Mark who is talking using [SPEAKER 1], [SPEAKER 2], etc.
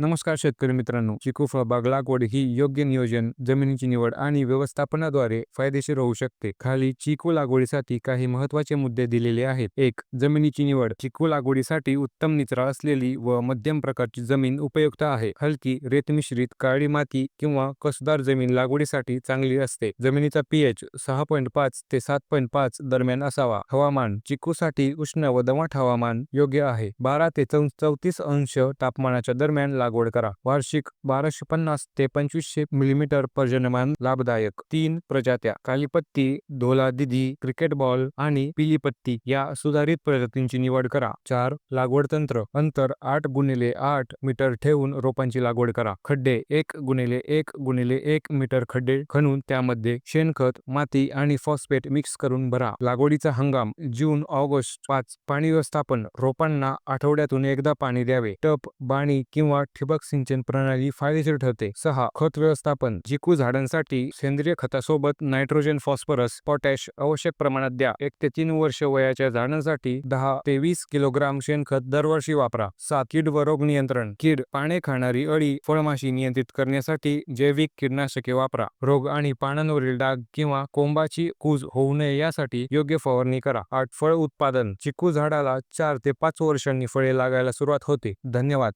[SPEAKER 1] नमस्कार शेतकरी मित्रांनो. चिकू फळबाग लागवड ही योग्य नियोजन जमिनीची निवड आणि व्यवस्थापनाद्वारे फायदेशीर होऊ शकते. खाली चिकू लागवडीसाठी काही महत्त्वाचे मुद्दे दिलेले आहेत. एक जमिनीची निवड. चिकू लागवडीसाठी उत्तम निचरा असलेली व मध्यम प्रकारची जमीन उपयुक्त आहे. हलकी रेतमिश्रित काळी माती किंवा कसदार जमीन लागवडीसाठी चांगली असते. जमिनीचा पीएच सहा पॉईंट पाच ते सात पॉईंट पाच दरम्यान असावा. हवामान. चिकूसाठी उष्ण व दमट हवामान योग्य आहे. बारा ते चौ चौतीस अंश तापमानाच्या दरम्यान लागवड करा. वार्षिक बाराशे पन्नास ते पंचवीसशे मिलीमीटर पर्जन्यमान लाभदायक. तीन प्रजात्या कालीपत्ती धोला दिदी क्रिकेट बॉल आणि पिलीपत्ती या सुधारित प्रजातींची निवड करा. चार लागवड तंत्र. अंतर आठ गुणिले आठ मीटर ठेवून रोपांची लागवड करा. खड्डे एक गुणिले एक गुणिले एक मीटर खड्डे खणून त्यामध्ये शेणखत माती आणि फॉस्फेट मिक्स करून भरा. लागवडीचा हंगाम जून ऑगस्ट पाच. पाणी व्यवस्थापन. रोपांना आठवड्यातून एकदा पाणी द्यावे. टप बाणी किंवा ठिबक सिंचन प्रणाली फायदेशीर ठरते. सहा खत व्यवस्थापन. जिकू झाडांसाठी सेंद्रिय खतासोबत नायट्रोजन फॉस्फरस पोटॅश आवश्यक प्रमाणात द्या. एक ते तीन वर्ष वयाच्या झाडांसाठी दहा ते वीस किलोग्राम शेणखत दरवर्षी वापरा. सात कीड व रोग नियंत्रण. कीड पाने खाणारी अळी फळमाशी नियंत्रित करण्यासाठी जैविक कीटनाशके वापरा. रोग आणि पानांवरील डाग किंवा कोंबाची कूज होऊ नये यासाठी योग्य फवारणी करा. आठ फळ उत्पादन. चिकू झाडाला चार ते पाच वर्षांनी फळे लागायला सुरुवात होते. धन्यवाद.